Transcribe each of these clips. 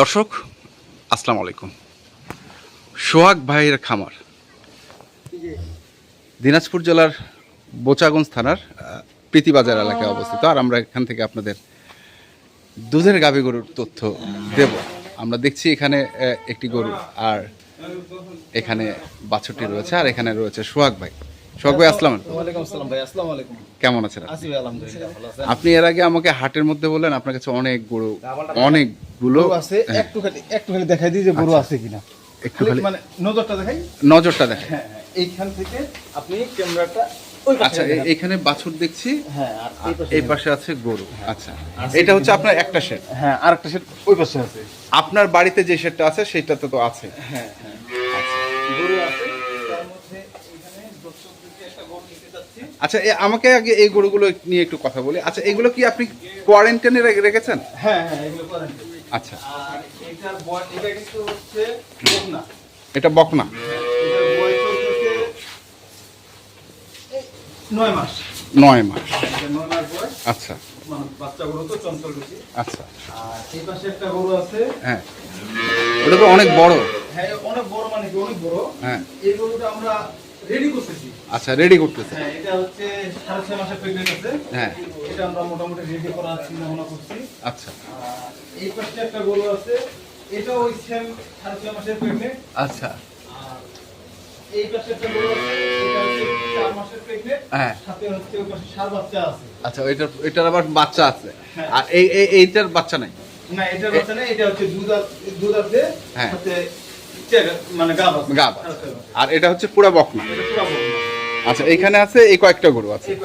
দর্শক, আসসালামু আলাইকুম। সোহাগ ভাইয়ের খামার, দিনাজপুর জেলার বোচাগঞ্জ থানার প্রীতিবাজার এলাকায় অবস্থিত। আর আমরা এখান থেকে আপনাদের দুধের গাভী গরুর তথ্য দেব। আমরা দেখছি এখানে একটি গরু, আর এখানে বাছুরটি রয়েছে, আর এখানে রয়েছে সোহাগ ভাই। ভাই আসসালাম। কেমন আছেন আপনি? এর আগে আমাকে হাটের মধ্যে বললেন আপনার কাছে অনেক গরু অনেকগুলো গরু আছে হ্যাঁ, একটু খালি একটু খালি দেখাই দিই যে গরু আছে কিনা। একটু খালি খালি মানে নজরটা দেখাই। নজরটা দেখেন হ্যাঁ হ্যাঁ, এইখান থেকে আপনি ক্যামেরাটা আচ্ছা এখানে বাছুর দেখছি হ্যাঁ আর এই পাশে আছে গরু। আচ্ছা এটা হচ্ছে আপনার একটা শেড হ্যাঁ আরেকটা সেট ওই পাশে আছে। আপনার বাড়িতে যে শেডটা আছে সেটাতে তো আছে। হ্যাঁ হ্যাঁ। গরু আছে তার মধ্যে এখানে দর্শকদেরকে একটা গরু নিতে যাচ্ছি আচ্ছা আমাকে আগে এই গরুগুলো নিয়ে একটু কথা বলি। আচ্ছা এগুলো কি আপনি কোয়ারেন্টাইনে রেখেছেন? হ্যাঁ হ্যাঁ এগুলো আচ্ছা। আর এটার বয়স এটা কিন্তু হচ্ছে বকনা। এটা বকনা? এটার বয়স হচ্ছে নয় মাস। নয় মাস। নয় মাস বয়স। আচ্ছা। মানে বাচ্চা গরু তো চঞ্চল বেশি। আচ্ছা। আর এই পাশে একটা গরু আছে। হ্যাঁ। ওটা তো অনেক বড়। হ্যাঁ অনেক বড় মানে অনেক বড়। হ্যাঁ। এই গরুটা আমরা রেডি করতেছি। আচ্ছা রেডি করতেছে। হ্যাঁ এটা হচ্ছে সাড়ে ছয় মাসের প্রেগনেন্ট আছে। হ্যাঁ। এটা আমরা মোটামুটি রেডি করার চিন্তা ভাবনা করছি। আচ্ছা। এই পাশে একটা গরু আছে। এটা ওই সেম সাড়ে ছয় মাসের প্রেগনেন্ট আচ্ছা। এই পাশে একটা গরু আছে এটা হচ্ছে চার মাসের প্রেগনেন্ট হ্যাঁ। সাথে হচ্ছে ওই পাশে সার বাচ্চা আছে। আচ্ছা এটার এটার আবার বাচ্চা আছে। হ্যাঁ। আর এই এই- এইটার বাচ্চা নাই? না এটার বাচ্চা নেই এটা হচ্ছে দুধ দুধ আছে। হ্যাঁ। সাথে গাব আছে। গাব। আর এটা হচ্ছে পুরা বকনা। আচ্ছা এইখানে আছে এই কয়েকটা গরু আছে।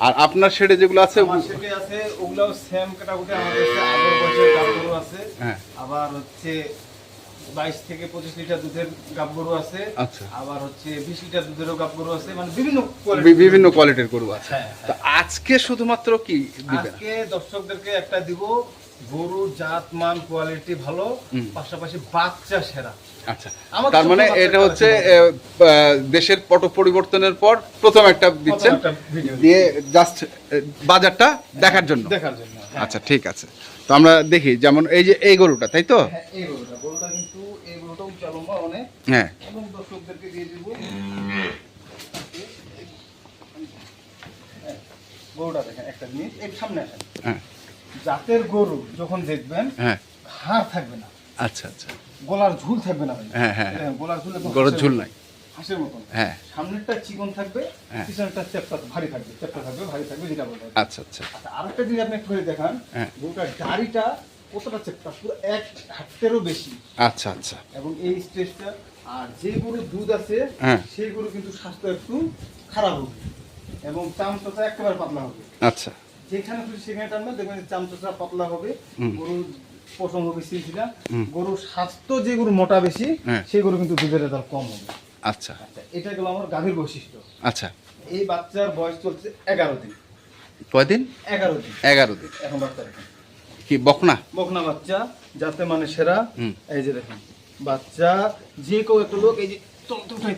আর আপনার শেডে যেগুলো আছে আছে ওগুলাও সেম কাটাকুটি আমাদের আগের বছরের গাব গরু আছে। হ্যাঁ। আবার হচ্ছে বাইশ থেকে পঁচিশ লিটার দুধের গাব গরু আছে। আচ্ছা। আবার হচ্ছে বিশ লিটার দুধেরও গাব গরু আছে। মানে বিভিন্ন বি- বিভিন্ন কোয়ালিটির গরু আছে। হ্যাঁ, তো আজকে শুধুমাত্র কি দিবেন? আজকে দর্শকদেরকে একটা দিব। গরুর জাত মান কোয়ালিটি ভালো। পাশাপাশি বাচ্চা সেরা। আচ্ছা। তার মানে এটা হচ্ছে দেশের পট পরিবর্তনের পর প্রথম একটা দিচ্ছেন দিয়ে জাস্ট বাজারটা দেখার জন্য। দেখার জন্য হ্যাঁ। আচ্ছা ঠিক আছে। তো আমরা দেখি যেমন এই যে এই গরুটা তাই তো? হ্যাঁ এই গরুটা। গরুটা কিন্তু এই গরুটা উচ্চা লম্বা অনেক হ্যাঁ। এবং দর্শকদেরকে দিয়ে দিব। হ্যাঁ, গরুটা দেখেন একটা জিনিস এর সামনে আসেন। হ্যাঁ। জাতের গরু যখন দেখবেন হ্যাঁ। হাড় থাকবে না। আচ্ছা আচ্ছা। গলার ঝুল থাকবে না হ্যাঁ, হ্যাঁ। গলার ঝুল গরুর হাঁসের ঝুল নাই। হাঁসের মতন হ্যাঁ। সামনেরটা চিকন থাকবে হ্যাঁ। পিছনেরটা চেপটা ভারী থাকবে চেপটা থাকবে ভারী থাকবে যেটা বলতে আচ্ছা আচ্ছা। আচ্ছা আরেকটা জিনিস আপনি একটু দেখান। হ্যাঁ। গরুটার দাড়িটা কতটা চেপটা পুরো এক হাতেরও বেশি। আচ্ছা আচ্ছা। এবং এই স্টেজটা আর যে গরুর দুধ আছে হ্যাঁ। সেই গরু কিন্তু স্বাস্থ্য একটু খারাপ হবে। এবং চামচটা একেবারে পাতলা হবে। আচ্ছা। যেখানে খুশি সেখানে টানবে দেখবেন চামচটা পাতলা হবে। হুম। হবে সিলসিলা গরুর স্বাস্থ্য যে গরু মোটা বেশি হ্যাঁ। সেই গরু কিন্তু দুধের রেজাল্ট কম হবে। আচ্ছা। আচ্ছা এটা গেল আমার গাভীর বৈশিষ্ট্য। আচ্ছা। এই বাচ্চার বয়স চলছে এগারো দিন। কয়দিন এগারো দিন। এগারো দিন। এখন বাচ্চা কি বকনা? বকনা বাচ্চা যাতে মানে সেরা। এই যে দেখেন বাচ্চা যে কেউ একটা লোক এই যে উঠে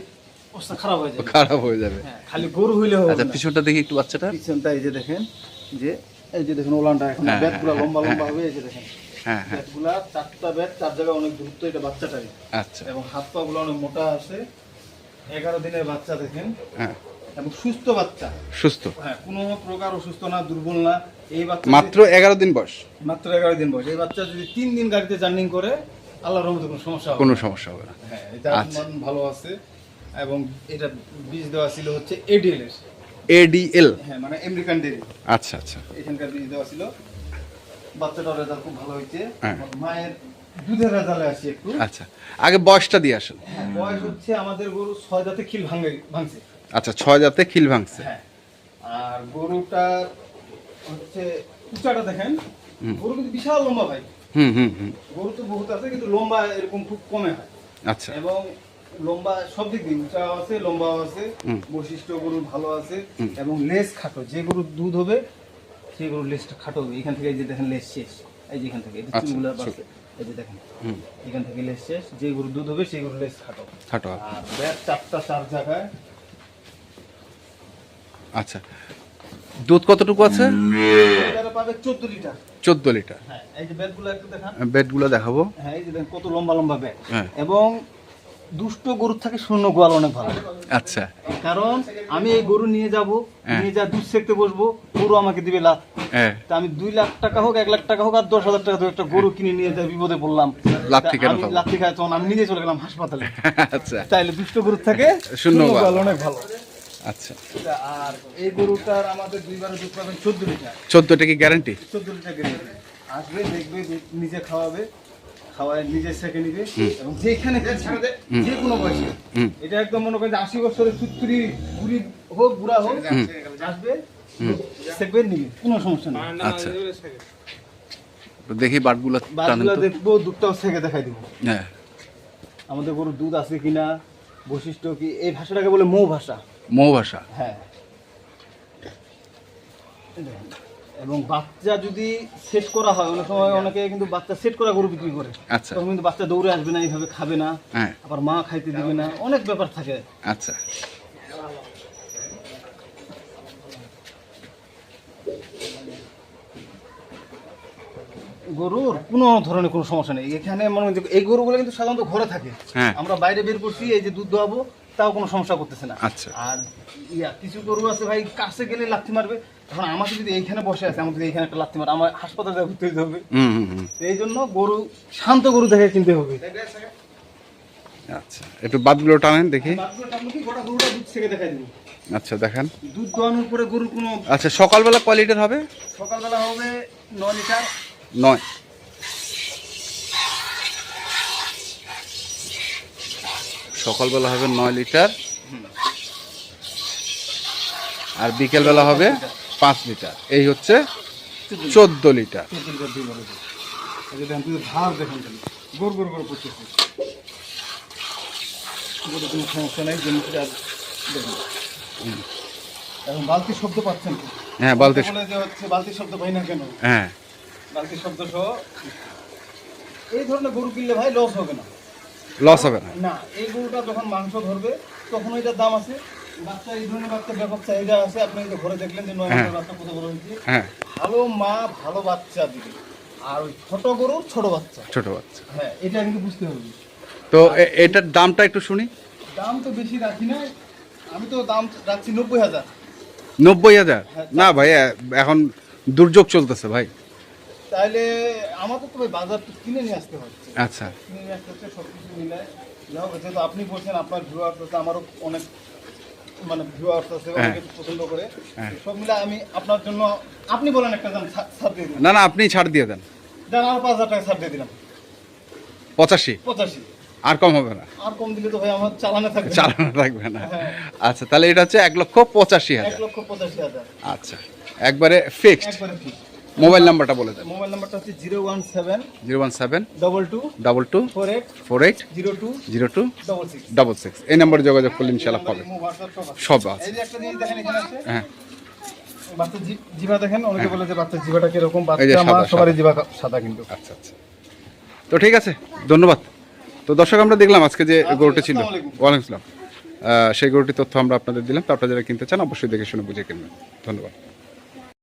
অবস্থা খারাপ হয়ে যাবে। খারাপ হয়ে যাবে। হ্যাঁ, খালি গরু হইলে হবে আচ্ছা পিছনটা দেখি একটু বাচ্চাটা পিছনটা এই যে দেখেন যে এই যে দেখেন ওলানটা এখন ব্যাটগুলো হ্যাঁ, লম্বা লম্বা হ্যাঁ। হবে এই যে দেখেন। হ্যাঁ হ্যাঁ। ব্যাটগুলা চারটা ব্যাট চার জায়গায় অনেক দূরত্ব এটা বাচ্চাটারই আচ্ছা। এবং হাত পা গুলো অনেক মোটা আছে। এগারো দিনের বাচ্চা দেখেন। হ্যাঁ। এবং সুস্থ বাচ্চা। সুস্থ। হ্যাঁ কোনো প্রকার অসুস্থ না দুর্বল না। এই বাচ্চা মাত্র এগারো দিন বয়স? মাত্র এগারো দিন বয়স। এই বাচ্চা যদি তিন দিন গাড়িতে জার্নিং করে আল্লাহর রহমতে কোনো সমস্যা হবে কোনো না। সমস্যা হবে না। হ্যাঁ এটা আচ্ছা। মান ভালো আছে। এবং এটা বীজ দেওয়া ছিল হচ্ছে এডিএল এর। এডিএল হ্যাঁ মানে আমেরিকান ডেরি আচ্ছা আচ্ছা। এখানকার বীজ দেওয়া ছিল। বাচ্চাটার রেজাল্ট খুব ভালো হয়েছে। হ্যাঁ। মায়ের দুধের রেজাল্টে আসি একটু। আচ্ছা আগে বয়সটা দিয়ে আসেন। হ্যাঁ, বয়স হচ্ছে আমাদের গরু ছয় জাতে খিল ভাঙে ভাঙছে। আচ্ছা ছয় জাতে খিল ভাঙছে। হ্যাঁ আর গরুটার হচ্ছে উচ্চাটা দেখেন। গরু কিন্তু বিশাল লম্বা ভাই। হুম হুম হুম। গরু তো বহুত আছে কিন্তু লম্বা এরকম খুব কমে হয়। আচ্ছা। এবং লম্বা সব দিক দিয়ে উঁচাও আছে লম্বাও আছে। বৈশিষ্ট্য গরুর ভালো আছে। এবং লেজ খাটো যে গরুর দুধ হবে গরুর লেজটা খাটো এখান থেকে এই যে দেখেন লেজ শেষ। এই যে এখান থেকে এই আচ্ছা, চুলগুলো বাড়ছে এই যে দেখেন এখান থেকে লেজ শেষ। যে গরুর দুধ হবে সেই গরুর লেজ খাটো। খাটো আর ব্যাট চারটা চার জায়গায় আচ্ছা। দুধ কতটুকু আছে? চোদ্দ লিটার। চোদ্দ লিটার। হ্যাঁ এই যে ব্যাগগুলো একটু দেখান। বেডগুলো দেখাবো। হ্যাঁ এই যে কত লম্বা লম্বা ব্যাগ হ্যাঁ। এবং দুষ্ট গরুর থেকে শূন্য গোয়াল অনেক ভালো। আচ্ছা। কারণ আমি এই গরু নিয়ে যাব হ্যাঁ। নিয়ে যা দুধ সেকতে বসবো গরু আমাকে দিবে লাভ। হ্যাঁ। তা আমি দুই লাখ টাকা হোক এক লাখ টাকা হোক আর দশ হাজার টাকা একটা গরু কিনে নিয়ে যাই বিপদে পড়লাম। আমি খাব? লাথি তখন আমি নিজে চলে গেলাম হাসপাতালে। আচ্ছা। তাইলে দুষ্ট গরুর থেকে শূন্য গোয়াল। অনেক ভালো। আচ্ছা। আর এই গরুটার আমাদের দুইবারে দুধ পাবেন চোদ্দ লিটার। চোদ্দটা কি গ্যারান্টি চোদ্দ লিটার গেলে আসবে দেখবে নিজে খাওয়াবে। খাওয়ায় নিজে সেকে নিবে এবং যেখানে যে কোনো বয়সে। এটা একদম মনে করেন আশি বছরের সুত্রি বুড়ি হোক বুড়া হোক আসবে সেকবে নিবে কোনো সমস্যা নেই। আচ্ছা। দেখি বাটগুলো দেখব দুধটাও সেকে দেখাই দিব। হ্যাঁ। আমাদের গরুর দুধ আছে কিনা বৈশিষ্ট্য কি? এই ভাষাটাকে বলে মৌ ভাষা মৌ ভাষা হ্যাঁ। এবং বাচ্চা যদি সেট করা হয় অনেক সময় অনেকে কিন্তু বাচ্চা সেট করা গরু বিক্রি করে। আচ্ছা। তখন কিন্তু বাচ্চা দৌড়ে আসবে না এইভাবে খাবে না হ্যাঁ। আবার মা খাইতে দিবে না অনেক ব্যাপার থাকে। আচ্ছা। গরুর কোনো ধরনের কোনো সমস্যা নেই। এখানে মনে হয় এই গরুগুলো কিন্তু সাধারণত ঘরে থাকে। হ্যাঁ। আমরা বাইরে বের করছি এই যে দুধ দোয়াবো তাও কোনো সমস্যা করতেছে না। আচ্ছা। আর ইয়া কিছু গরু আছে ভাই কাছে গেলে লাথি মারবে এখন আমাকে যদি এইখানে বসে আছে আমাকে যদি এইখানে একটা লাথি মারে আমার হাসপাতালে ঘুরতে যেতে হবে। হুম হুম হুম। এই জন্য গরু শান্ত গরু দেখে কিনতে হবে। আচ্ছা একটু বাদগুলো টানেন দেখি। গোটা গরুটা দুধ থেকে দেখাই দিব। আচ্ছা দেখান। দুধ দোয়ানোর পরে গরুর কোনো আচ্ছা সকালবেলা কয় লিটার হবে? সকালবেলা হবে নয় লিটার। নয়। সকালবেলা হবে নয় লিটার। আর বিকেলবেলা হবে পাঁচ লিটার। এই হচ্ছে চোদ্দ লিটার। বালতির শব্দ পাচ্ছেন? হ্যাঁ বলতে বালতির শব্দ। পাই না কেন হ্যাঁ। বালতির শব্দ সহ এই ধরনের গরু কিনলে ভাই লস হবে না। লস হবে না। না এই গরুটা যখন মাংস ধরবে তখন এটার দাম আছে বাচ্চা এই ধরনের বাচ্চা ব্যাপক চাহিদা আছে। আপনি এই ঘরে দেখলেন যে নয় মাসের বাচ্চা কত বড় হয়েছে। হ্যাঁ। ভালো মা ভালো বাচ্চা দিবে। আর ওই ছোট গরুর ছোট বাচ্চা। ছোট বাচ্চা। হ্যাঁ এটা কিন্তু বুঝতে হবে। তো এটার দামটা একটু শুনি। দাম তো বেশি রাখি না আমি তো দাম রাখছি নব্বই হাজার। নব্বই হাজার? না ভাই এখন দুর্যোগ চলতেছে ভাই। তাহলে আমাদের তো ভাই বাজার তো কিনে নিয়ে আসতে হচ্ছে আচ্ছা। কিনে নিয়ে আসতে হচ্ছে সব কিছু মিলায় যেহেতু আপনি বলছেন আপনার ভিউয়ার্স আছে আমারও অনেক মানে ভিউয়ার্স আছে হ্যাঁ। অনেকে পছন্দ করে। হ্যাঁ। সব মিলে আমি আপনার জন্য আপনি বলেন একটা দাম ছাড় দিয়ে দিন। না না আপনি ছাড় দিয়ে দেন। দেন আর পাঁচ হাজার টাকা ছাড় দিয়ে দিলাম। পঁচাশি? পঁচাশি। আর কম হবে না। আর কম দিলে তো ভাই আমার চালানো থাকবে চালানো থাকবে না। হ্যাঁ। আচ্ছা তাহলে এটা হচ্ছে এক লক্ষ পঁচাশি এক লক্ষ পঁচাশি হাজার। আচ্ছা একবারে ফিক্সড একবারে ঠিক মোবাইল নাম্বারটা বলে দেন। মোবাইল নাম্বারটা হচ্ছে zero one seven zero one seven double two double two four eight four eight zero two zero two double six. Double six. এই নাম্বারে যোগাযোগ করলে ইনশাল্লাহ পাবে সব আছে এই যে একটা জিনিস দেখেন এখানে আছে। হ্যাঁ বাচ্চার জি- জিভা দেখেন অনেকে বলে যে কীরকম? এই বাচ্চা মা সবারই। জিভা সাদা কিন্তু। আচ্ছা আচ্ছা। তো ঠিক আছে ধন্যবাদ। তো দর্শক আমরা দেখলাম আজকে যে গরুটি ছিল। ওয়ালাইকুম আসসালাম সেই গরুটির তথ্য আমরা আপনাদের দিলাম। তো আপনারা যারা কিনতে চান অবশ্যই দেখে শুনে বুঝে কিনবেন। ধন্যবাদ।